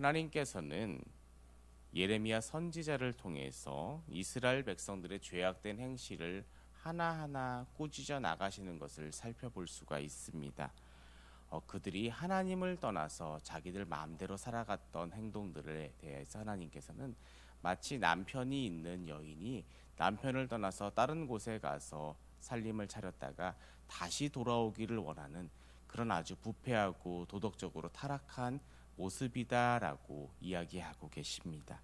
하나님께서는 예레미야 선지자를 통해서 이스라엘 백성들의 죄악된 행실을 하나하나 꾸짖어 나가시는 것을 살펴볼 수가 있습니다. 어, 그들이 하나님을 떠나서 자기들 마음대로 살아갔던 행동들에 대해서 하나님께서는 마치 남편이 있는 여인이 남편을 떠나서 다른 곳에 가서 살림을 차렸다가 다시 돌아오기를 원하는 그런 아주 부패하고 도덕적으로 타락한 모습이다라고 이야기하고 계십니다.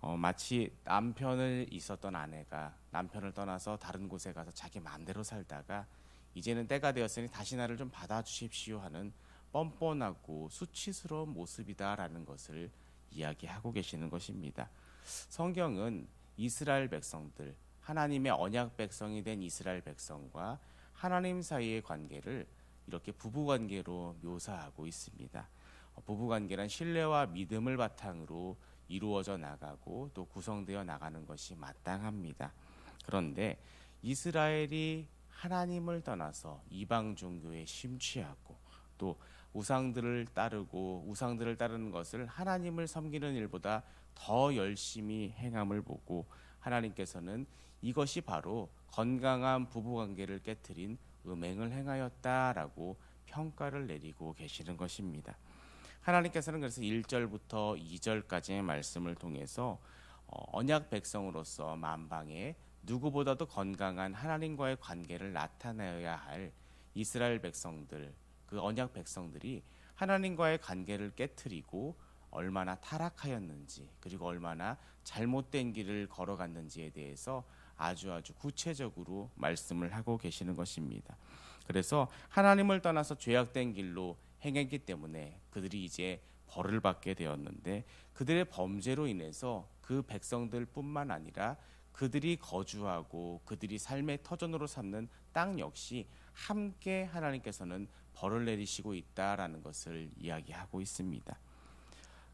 어, 마치 남편을 있었던 아내가 남편을 떠나서 다른 곳에 가서 자기 마음대로 살다가 이제는 때가 되었으니 다시 나를 좀 받아주십시오 하는 뻔뻔하고 수치스러운 모습이다라는 것을 이야기하고 계시는 것입니다. 성경은 이스라엘 백성들 하나님의 언약 백성이 된 이스라엘 백성과 하나님 사이의 관계를 이렇게 부부 관계로 묘사하고 있습니다. 어, 부부 관계란 신뢰와 믿음을 바탕으로 이루어져 나가고 또 구성되어 나가는 것이 마땅합니다. 그런데 이스라엘이 하나님을 떠나서 이방 종교에 심취하고 또 우상들을 따르고 우상들을 따르는 것을 하나님을 섬기는 일보다 더 열심히 행함을 보고 하나님께서는 이것이 바로 건강한 부부 관계를 깨뜨린 음행을 행하였다라고 평가를 내리고 계시는 것입니다. 하나님께서는 그래서 1절부터 2절까지의 말씀을 통해서 어, 언약 백성으로서 만방에 누구보다도 건강한 하나님과의 관계를 나타내어야 할 이스라엘 백성들, 그 언약 백성들이 하나님과의 관계를 깨뜨리고 얼마나 타락하였는지 그리고 얼마나 잘못된 길을 걸어갔는지에 대해서 아주 아주 구체적으로 말씀을 하고 계시는 것입니다. 그래서 하나님을 떠나서 죄악된 길로 행했기 때문에 그들이 이제 벌을 받게 되었는데 그들의 범죄로 인해서 그 백성들뿐만 아니라 그들이 거주하고 그들이 삶의 터전으로 삼는 땅 역시 함께 하나님께서는 벌을 내리시고 있다라는 것을 이야기하고 있습니다.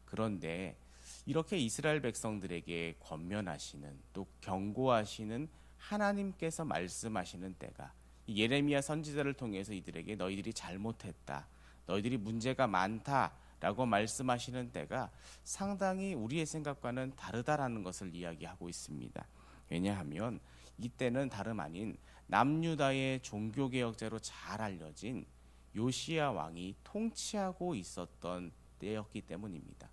그런데 이렇게 이스라엘 백성들에게 권면하시는 또 경고하시는 하나님께서 말씀하시는 때가 예레미야 선지자를 통해서 이들에게 너희들이 잘못했다. 너희들이 문제가 많다라고 말씀하시는 때가 상당히 우리의 생각과는 다르다라는 것을 이야기하고 있습니다. 왜냐하면 이때는 다름 아닌 남유다의 종교 개혁자로 잘 알려진 요시야 왕이 통치하고 있었던 때였기 때문입니다.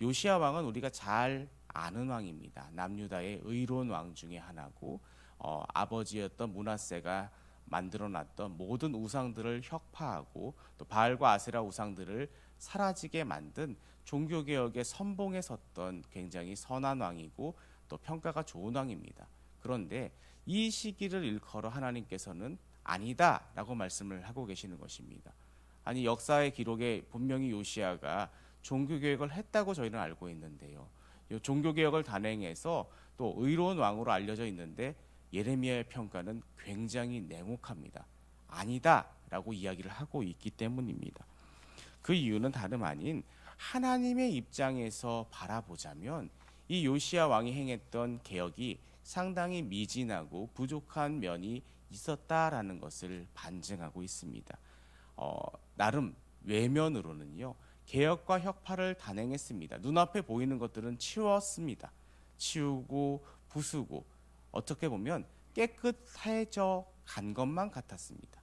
요시야 왕은 우리가 잘 아는 왕입니다. 남유다의 의로운 왕 중에 하나고 어, 아버지였던 문하세가 만들어 놨던 모든 우상들을 혁파하고 또 바알과 아세라 우상들을 사라지게 만든 종교 개혁의 선봉에 섰던 굉장히 선한 왕이고 또 평가가 좋은 왕입니다. 그런데 이 시기를 일컬어 하나님께서는 아니다라고 말씀을 하고 계시는 것입니다. 아니 역사의 기록에 분명히 요시아가 종교 개혁을 했다고 저희는 알고 있는데요. 종교 개혁을 단행해서 또 의로운 왕으로 알려져 있는데 예레미야의 평가는 굉장히 냉혹합니다. 아니다라고 이야기를 하고 있기 때문입니다. 그 이유는 다름 아닌 하나님의 입장에서 바라보자면 이 요시야 왕이 행했던 개혁이 상당히 미진하고 부족한 면이 있었다라는 것을 반증하고 있습니다. 어, 나름 외면으로는요 개혁과 혁파를 단행했습니다. 눈앞에 보이는 것들은 치웠습니다. 치우고 부수고 어떻게 보면 깨끗해져 간 것만 같았습니다.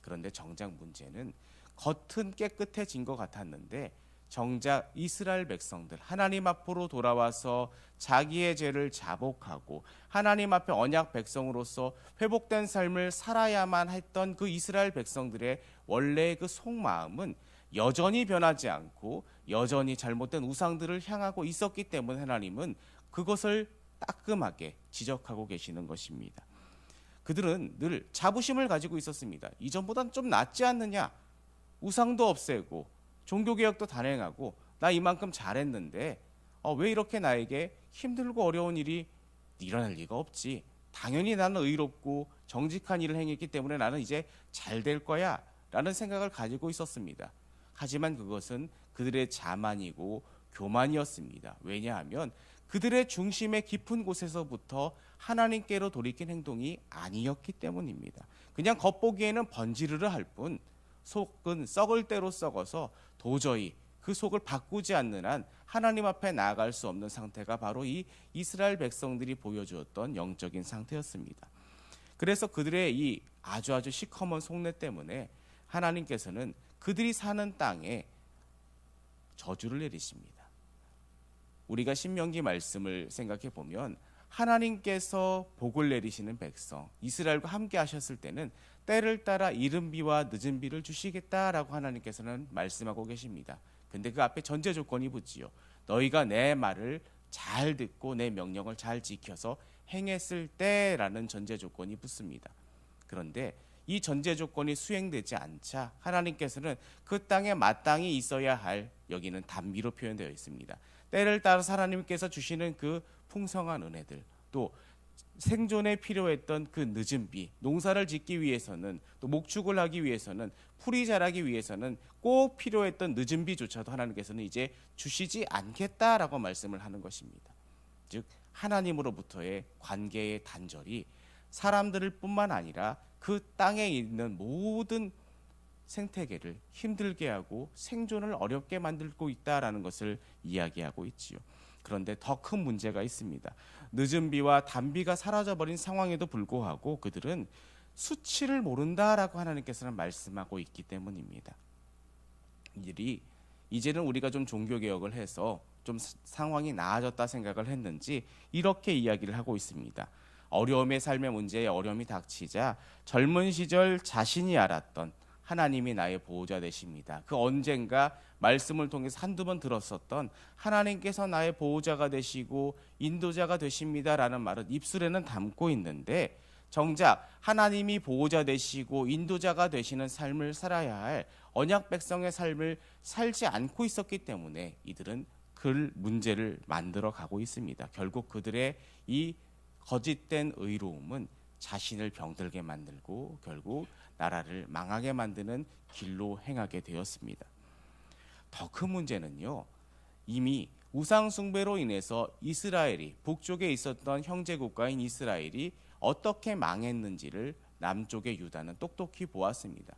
그런데 정작 문제는 겉은 깨끗해진 것 같았는데 정작 이스라엘 백성들 하나님 앞으로 돌아와서 자기의 죄를 자복하고 하나님 앞에 언약 백성으로서 회복된 삶을 살아야만 했던 그 이스라엘 백성들의 원래의 그 속마음은 여전히 변하지 않고 여전히 잘못된 우상들을 향하고 있었기 때문에 하나님은 그것을 따끔하게 지적하고 계시는 것입니다. 그들은 늘 자부심을 가지고 있었습니다. 이전보다는 좀 낫지 않느냐? 우상도 없애고 종교개혁도 단행하고 나 이만큼 잘했는데 어, 왜 이렇게 나에게 힘들고 어려운 일이 일어날 리가 없지. 당연히 나는 의롭고 정직한 일을 행했기 때문에 나는 이제 잘 될 거야 라는 생각을 가지고 있었습니다. 하지만 그것은 그들의 자만이고 교만이었습니다. 왜냐하면 그들의 중심의 깊은 곳에서부터 하나님께로 돌이킨 행동이 아니었기 때문입니다. 그냥 겉보기에는 번지르르 할 뿐 속은 썩을 대로 썩어서 도저히 그 속을 바꾸지 않는 한 하나님 앞에 나아갈 수 없는 상태가 바로 이 이스라엘 백성들이 보여주었던 영적인 상태였습니다. 그래서 그들의 이 아주 아주 시커먼 속내 때문에 하나님께서는 그들이 사는 땅에 저주를 내리십니다. 우리가 신명기 말씀을 생각해 보면 하나님께서 복을 내리시는 백성 이스라엘과 함께 하셨을 때는 때를 따라 이른 비와 늦은 비를 주시겠다라고 하나님께서는 말씀하고 계십니다. 근데 그 앞에 전제 조건이 붙지요. 너희가 내 말을 잘 듣고 내 명령을 잘 지켜서 행했을 때라는 전제 조건이 붙습니다. 그런데 이 전제 조건이 수행되지 않자 하나님께서는 그 땅에 마땅히 있어야 할 여기는 단비로 표현되어 있습니다. 때를 따라서 하나님께서 주시는 그 풍성한 은혜들 또 생존에 필요했던 그 늦은 비, 농사를 짓기 위해서는 또 목축을 하기 위해서는 풀이 자라기 위해서는 꼭 필요했던 늦은 비조차도 하나님께서는 이제 주시지 않겠다라고 말씀을 하는 것입니다. 즉 하나님으로부터의 관계의 단절이 사람들을 뿐만 아니라 그 땅에 있는 모든 생태계를 힘들게 하고 생존을 어렵게 만들고 있다라는 것을 이야기하고 있지요. 그런데 더 큰 문제가 있습니다. 늦은 비와 단비가 사라져 버린 상황에도 불구하고 그들은 수치를 모른다라고 하나님께서는 말씀하고 있기 때문입니다. 이들이 이제는 우리가 좀 종교 개혁을 해서 좀 상황이 나아졌다 생각을 했는지 이렇게 이야기를 하고 있습니다. 어려움의 삶의 문제에 어려움이 닥치자 젊은 시절 자신이 알았던 하나님이 나의 보호자 되십니다. 그 언젠가 말씀을 통해서 한두 번 들었었던 하나님께서 나의 보호자가 되시고 인도자가 되십니다라는 말은 입술에는 담고 있는데 정작 하나님이 보호자 되시고 인도자가 되시는 삶을 살아야 할 언약 백성의 삶을 살지 않고 있었기 때문에 이들은 그 문제를 만들어 가고 있습니다. 결국 그들의 이 거짓된 의로움은 자신을 병들게 만들고 결국 나라를 망하게 만드는 길로 행하게 되었습니다. 더 큰 문제는요. 이미 우상 숭배로 인해서 이스라엘이 북쪽에 있었던 형제 국가인 이스라엘이 어떻게 망했는지를 남쪽의 유다는 똑똑히 보았습니다.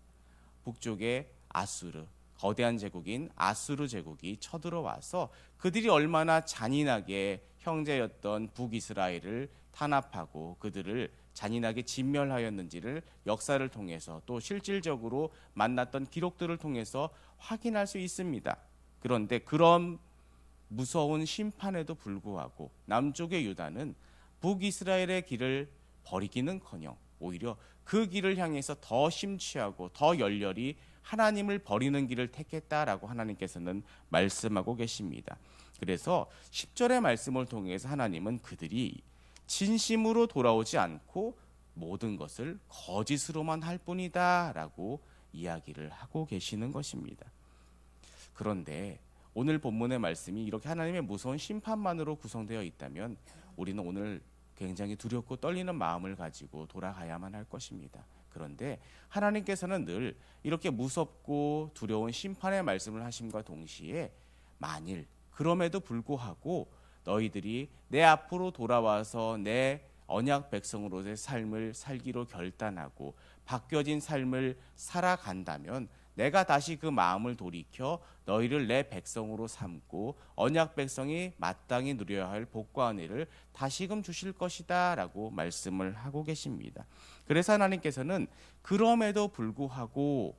북쪽의 아수르 거대한 제국인 아수르 제국이 쳐들어와서 그들이 얼마나 잔인하게 형제였던 북이스라엘을 탄압하고 그들을 잔인하게 진멸하였는지를 역사를 통해서 또 실질적으로 만났던 기록들을 통해서 확인할 수 있습니다. 그런데 그런 무서운 심판에도 불구하고 남쪽의 유다는 북이스라엘의 길을 버리기는커녕 오히려 그 길을 향해서 더 심취하고 더 열렬히 하나님을 버리는 길을 택했다라고 하나님께서는 말씀하고 계십니다. 그래서 10절의 말씀을 통해서 하나님은 그들이 진심으로 돌아오지 않고 모든 것을 거짓으로만 할 뿐이다라고 이야기를 하고 계시는 것입니다. 그런데 오늘 본문의 말씀이 이렇게 하나님의 무서운 심판만으로 구성되어 있다면 우리는 오늘 굉장히 두렵고 떨리는 마음을 가지고 돌아가야만 할 것입니다. 그런데 하나님께서는 늘 이렇게 무섭고 두려운 심판의 말씀을 하심과 동시에 만일 그럼에도 불구하고 너희들이 내 앞으로 돌아와서 내 언약 백성으로의 삶을 살기로 결단하고 바뀌어진 삶을 살아간다면 내가 다시 그 마음을 돌이켜 너희를 내 백성으로 삼고 언약 백성이 마땅히 누려야 할 복과 은혜를 다시금 주실 것이다라고 말씀을 하고 계십니다. 그래서 하나님께서는 그럼에도 불구하고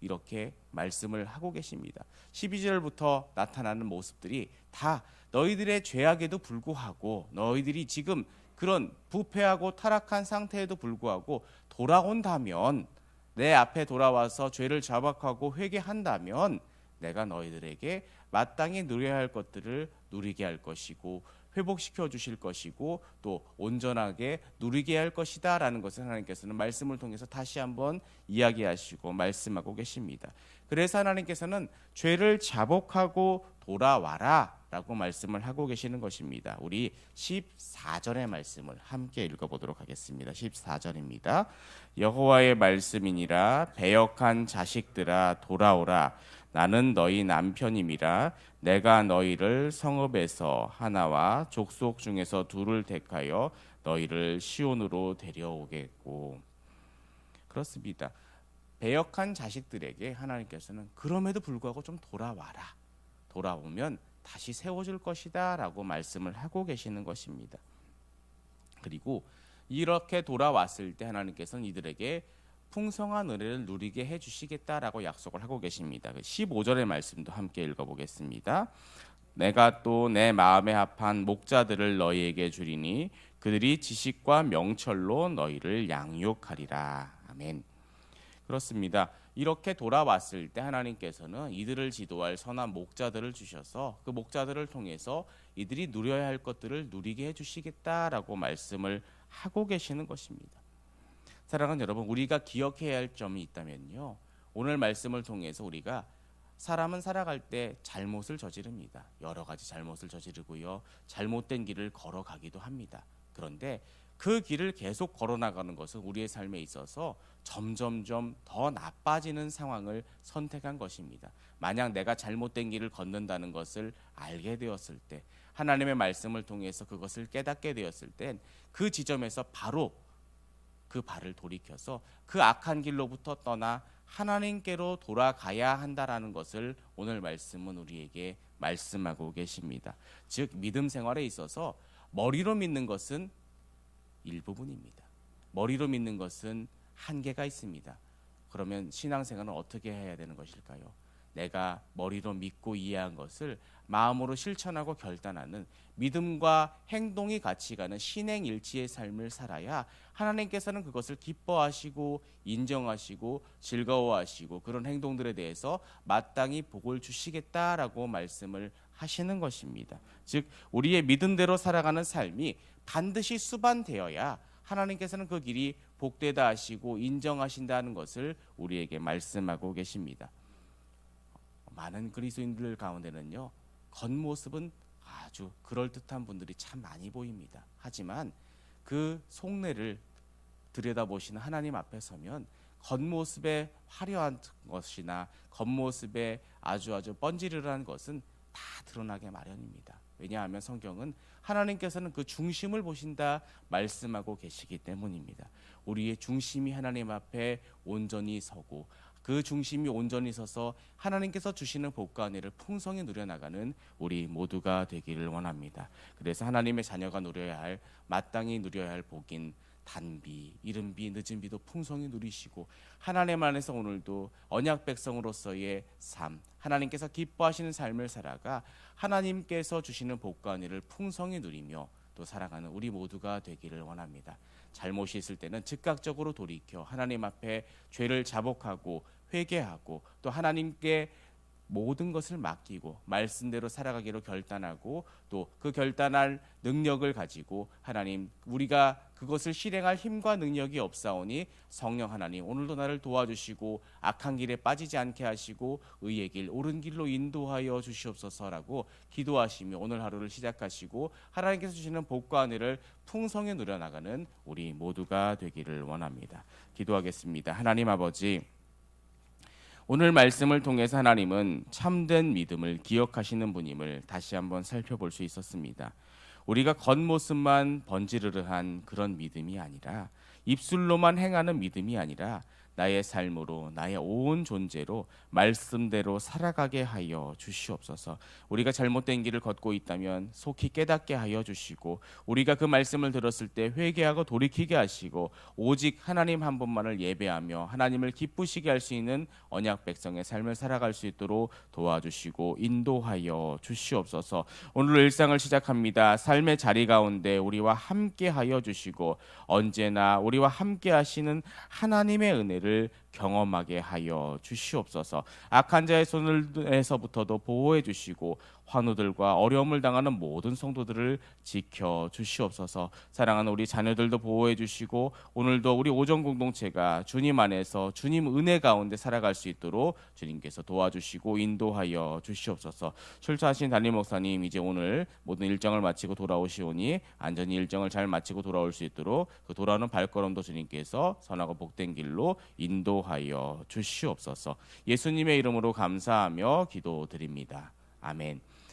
이렇게 말씀을 하고 계십니다. 12절부터 나타나는 모습들이 다 너희들의 죄악에도 불구하고 너희들이 지금 그런 부패하고 타락한 상태에도 불구하고 돌아온다면 내 앞에 돌아와서 죄를 자박하고 회개한다면 내가 너희들에게 마땅히 누려야 할 것들을 누리게 할 것이고 회복시켜 주실 것이고 또 온전하게 누리게 할 것이다라는 것을 하나님께서는 말씀을 통해서 다시 한번 이야기하시고 말씀하고 계십니다. 그래서 하나님께서는 죄를 자복하고 돌아와라 라고 말씀을 하고 계시는 것입니다. 우리 14절의 말씀을 함께 읽어 보도록 하겠습니다. 14절입니다. 여호와의 말씀이니라 배역한 자식들아 돌아오라 나는 너희 남편임이라 내가 너희를 성읍에서 하나와 족속 중에서 둘을 택하여 너희를 시온으로 데려오겠고 그렇습니다. 배역한 자식들에게 하나님께서는 그럼에도 불구하고 좀 돌아와라 돌아오면 다시 세워줄 것이다 라고 말씀을 하고 계시는 것입니다. 그리고 이렇게 돌아왔을 때 하나님께서는 이들에게 풍성한 은혜를 누리게 해 주시겠다라고 약속을 하고 계십니다. 15절의 말씀도 함께 읽어 보겠습니다. 내가 또 내 마음에 합한 목자들을 너희에게 주리니 그들이 지식과 명철로 너희를 양육하리라. 아멘. 그렇습니다. 이렇게 돌아왔을 때 하나님께서는 이들을 지도할 선한 목자들을 주셔서 그 목자들을 통해서 이들이 누려야 할 것들을 누리게 해 주시겠다라고 말씀을 하고 계시는 것입니다. 사랑하는 여러분, 우리가 기억해야 할 점이 있다면요. 오늘 말씀을 통해서 우리가 사람은 살아갈 때 잘못을 저지릅니다. 여러 가지 잘못을 저지르고요. 잘못된 길을 걸어가기도 합니다. 그런데 그 길을 계속 걸어나가는 것은 우리의 삶에 있어서 점점점 더 나빠지는 상황을 선택한 것입니다. 만약 내가 잘못된 길을 걷는다는 것을 알게 되었을 때, 하나님의 말씀을 통해서 그것을 깨닫게 되었을 땐 그 지점에서 바로 그 발을 돌이켜서 그 악한 길로부터 떠나 하나님께로 돌아가야 한다라는 것을 오늘 말씀은 우리에게 말씀하고 계십니다. 즉 믿음 생활에 있어서 머리로 믿는 것은 일부분입니다. 머리로 믿는 것은 한계가 있습니다. 그러면 신앙생활은 어떻게 해야 되는 것일까요? 내가 머리로 믿고 이해한 것을 마음으로 실천하고 결단하는 믿음과 행동이 같이 가는 신행일치의 삶을 살아야 하나님께서는 그것을 기뻐하시고 인정하시고 즐거워하시고 그런 행동들에 대해서 마땅히 복을 주시겠다라고 말씀을 하시는 것입니다. 즉 우리의 믿음대로 살아가는 삶이 반드시 수반되어야 하나님께서는 그 길이 복되다 하시고 인정하신다는 것을 우리에게 말씀하고 계십니다. 많은 그리스도인들 가운데는요 겉모습은 아주 그럴듯한 분들이 참 많이 보입니다. 하지만 그 속내를 들여다보시는 하나님 앞에 서면 겉모습에 화려한 것이나 겉모습에 아주 아주 번지르르한 것은 다 드러나게 마련입니다. 왜냐하면 성경은 하나님께서는 그 중심을 보신다 말씀하고 계시기 때문입니다. 우리의 중심이 하나님 앞에 온전히 서고 그 중심이 온전히 서서 하나님께서 주시는 복과 은혜를 풍성히 누려나가는 우리 모두가 되기를 원합니다. 그래서 하나님의 자녀가 누려야 할 마땅히 누려야 할 복인 단비, 이른비, 늦은비도 풍성히 누리시고 하나님 안에서 오늘도 언약 백성으로서의 삶, 하나님께서 기뻐하시는 삶을 살아가 하나님께서 주시는 복과 은혜를 풍성히 누리며 또 살아가는 우리 모두가 되기를 원합니다. 잘못이 있을 때는 즉각적으로 돌이켜 하나님 앞에 죄를 자복하고 회개하고 또 하나님께 모든 것을 맡기고 말씀대로 살아가기로 결단하고 또 그 결단할 능력을 가지고 하나님 우리가 그것을 실행할 힘과 능력이 없사오니 성령 하나님 오늘도 나를 도와주시고 악한 길에 빠지지 않게 하시고 의의 길 옳은 길로 인도하여 주시옵소서라고 기도하시며 오늘 하루를 시작하시고 하나님께서 주시는 복과 은혜를 풍성히 누려나가는 우리 모두가 되기를 원합니다. 기도하겠습니다. 하나님 아버지 오늘 말씀을 통해서 하나님은 참된 믿음을 기억하시는 분임을 다시 한번 살펴볼 수 있었습니다. 우리가 겉모습만 번지르르한 그런 믿음이 아니라 입술로만 행하는 믿음이 아니라 나의 삶으로 나의 온 존재로 말씀대로 살아가게 하여 주시옵소서. 우리가 잘못된 길을 걷고 있다면 속히 깨닫게 하여 주시고 우리가 그 말씀을 들었을 때 회개하고 돌이키게 하시고 오직 하나님 한 분만을 예배하며 하나님을 기쁘시게 할 수 있는 언약 백성의 삶을 살아갈 수 있도록 도와주시고 인도하여 주시옵소서. 오늘 일상을 시작합니다. 삶의 자리 가운데 우리와 함께 하여 주시고 언제나 우리와 함께 하시는 하나님의 은혜를 Ve 경험하게 하여 주시옵소서. 악한 자의 손에서부터도 보호해 주시고 환우들과 어려움을 당하는 모든 성도들을 지켜 주시옵소서. 사랑하는 우리 자녀들도 보호해 주시고 오늘도 우리 오전 공동체가 주님 안에서 주님 은혜 가운데 살아갈 수 있도록 주님께서 도와주시고 인도하여 주시옵소서. 출처하신 담임 목사님 이제 오늘 모든 일정을 마치고 돌아오시오니 안전히 일정을 잘 마치고 돌아올 수 있도록 그 돌아오는 발걸음도 주님께서 선하고 복된 길로 인도하여 주시옵소서. 예수님의 이름으로 감사하며 기도드립니다. 아멘.